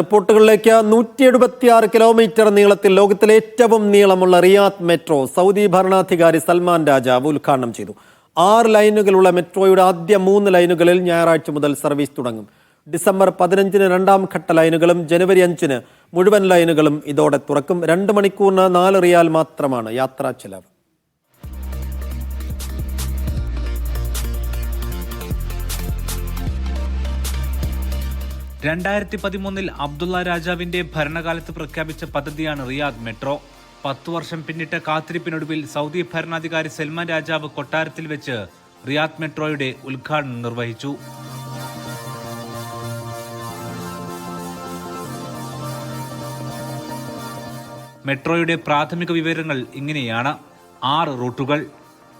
റിപ്പോർട്ടുകളിലേക്ക് നൂറ്റി എഴുപത്തിയാറ് കിലോമീറ്റർ നീളത്തിൽ ലോകത്തിലെ ഏറ്റവും നീളമുള്ള റിയാദ് മെട്രോ സൗദി ഭരണാധികാരി സൽമാൻ രാജാവ് ഉദ്ഘാടനം ചെയ്തു. ആറ് ലൈനുകളുള്ള മെട്രോയുടെ ആദ്യ മൂന്ന് ലൈനുകളിൽ ഞായറാഴ്ച മുതൽ സർവീസ് തുടങ്ങും. ഡിസംബർ പതിനഞ്ചിന് രണ്ടാം ഘട്ട ലൈനുകളും ജനുവരി അഞ്ചിന് മുഴുവൻ ലൈനുകളും ഇതോടെ തുറക്കും. രണ്ട് മണിക്കൂറിന് നാല് റിയാൽ മാത്രമാണ് യാത്രാ ചെലവ്. രണ്ടായിരത്തി പതിമൂന്നിൽ അബ്ദുള്ള രാജാവിന്റെ ഭരണകാലത്ത് പ്രഖ്യാപിച്ച പദ്ധതിയാണ് റിയാദ് മെട്രോ. പത്തു വർഷം പിന്നിട്ട കാത്തിരിപ്പിനൊടുവിൽ സൗദി ഭരണാധികാരി സൽമാൻ രാജാവ് കൊട്ടാരത്തിൽ വെച്ച് റിയാദ് മെട്രോയുടെ ഉദ്ഘാടനം നിർവഹിച്ചു. മെട്രോയുടെ പ്രാഥമിക വിവരങ്ങൾ ഇങ്ങനെയാണ്. ആറ് റൂട്ടുകൾ.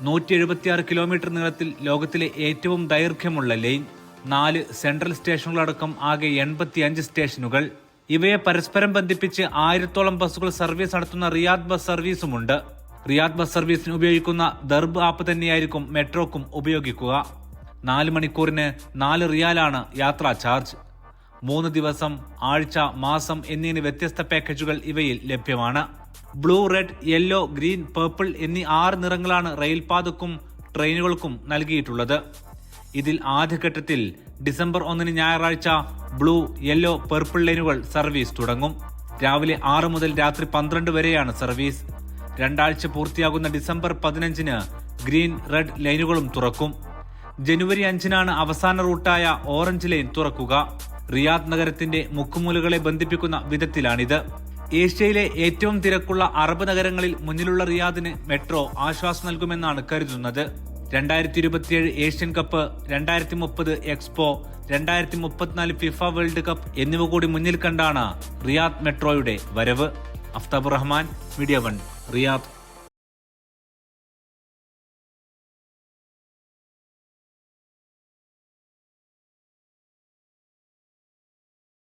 നൂറ്റി എഴുപത്തിയാറ് കിലോമീറ്റർ നീളത്തിൽ ലോകത്തിലെ ഏറ്റവും ദൈർഘ്യമുള്ള ലൈൻ. നാല് സെൻട്രൽ സ്റ്റേഷനുകളടക്കം ആകെ എൺപത്തിയഞ്ച് സ്റ്റേഷനുകൾ. ഇവയെ പരസ്പരം ബന്ധിപ്പിച്ച് ആയിരത്തോളം ബസ്സുകൾ സർവീസ് നടത്തുന്ന റിയാദ് ബസ് സർവീസുമുണ്ട്. റിയാദ് ബസ് സർവീസിന് ഉപയോഗിക്കുന്ന ദർബ് ആപ്പ് തന്നെയായിരിക്കും മെട്രോക്കും ഉപയോഗിക്കുക. നാല് മണിക്കൂറിന് നാല് റിയാലാണ് യാത്രാ ചാർജ്. മൂന്ന് ദിവസം ആഴ്ച മാസം എന്നിങ്ങനെ വ്യത്യസ്ത പാക്കേജുകൾ ഇവയിൽ ലഭ്യമാണ്. Blue red yellow green purple എന്നീ ആറ് നിറങ്ങളാണ് റെയിൽപാതക്കും ട്രെയിനുകൾക്കും നൽകിയിട്ടുള്ളത്. ഇതിൽ ആദ്യഘട്ടത്തിൽ ഡിസംബർ ഒന്നിന് ഞായറാഴ്ച ബ്ലൂ യെല്ലോ പർപ്പിൾ ലൈനുകൾ സർവീസ് തുടങ്ങും. രാവിലെ ആറ് മുതൽ രാത്രി പന്ത്രണ്ട് വരെയാണ് സർവീസ്. രണ്ടാഴ്ച പൂർത്തിയാകുന്ന ഡിസംബർ പതിനഞ്ചിന് ഗ്രീൻ റെഡ് ലൈനുകളും തുറക്കും. ജനുവരി അഞ്ചിനാണ് അവസാന റൂട്ടായ ഓറഞ്ച് ലൈൻ തുറക്കുക. റിയാദ് നഗരത്തിന്റെ മുക്കുമൂലകളെ ബന്ധിപ്പിക്കുന്ന വിധത്തിലാണിത്. ഏഷ്യയിലെ ഏറ്റവും തിരക്കുള്ള അറബ് നഗരങ്ങളിൽ മുന്നിലുള്ള റിയാദിന് മെട്രോ ആശ്വാസം നൽകുമെന്നാണ് കരുതുന്നത്. രണ്ടായിരത്തി ഇരുപത്തിയേഴ് ഏഷ്യൻ കപ്പ് രണ്ടായിരത്തി മുപ്പത് എക്സ്പോ രണ്ടായിരത്തി മുപ്പത്തിനാല് ഫിഫ വേൾഡ് കപ്പ് എന്നിവ കൂടി മുന്നിൽ കണ്ടാണ് റിയാദ് മെട്രോയുടെ വരവ്. Aftab Rahman media one Riyadh.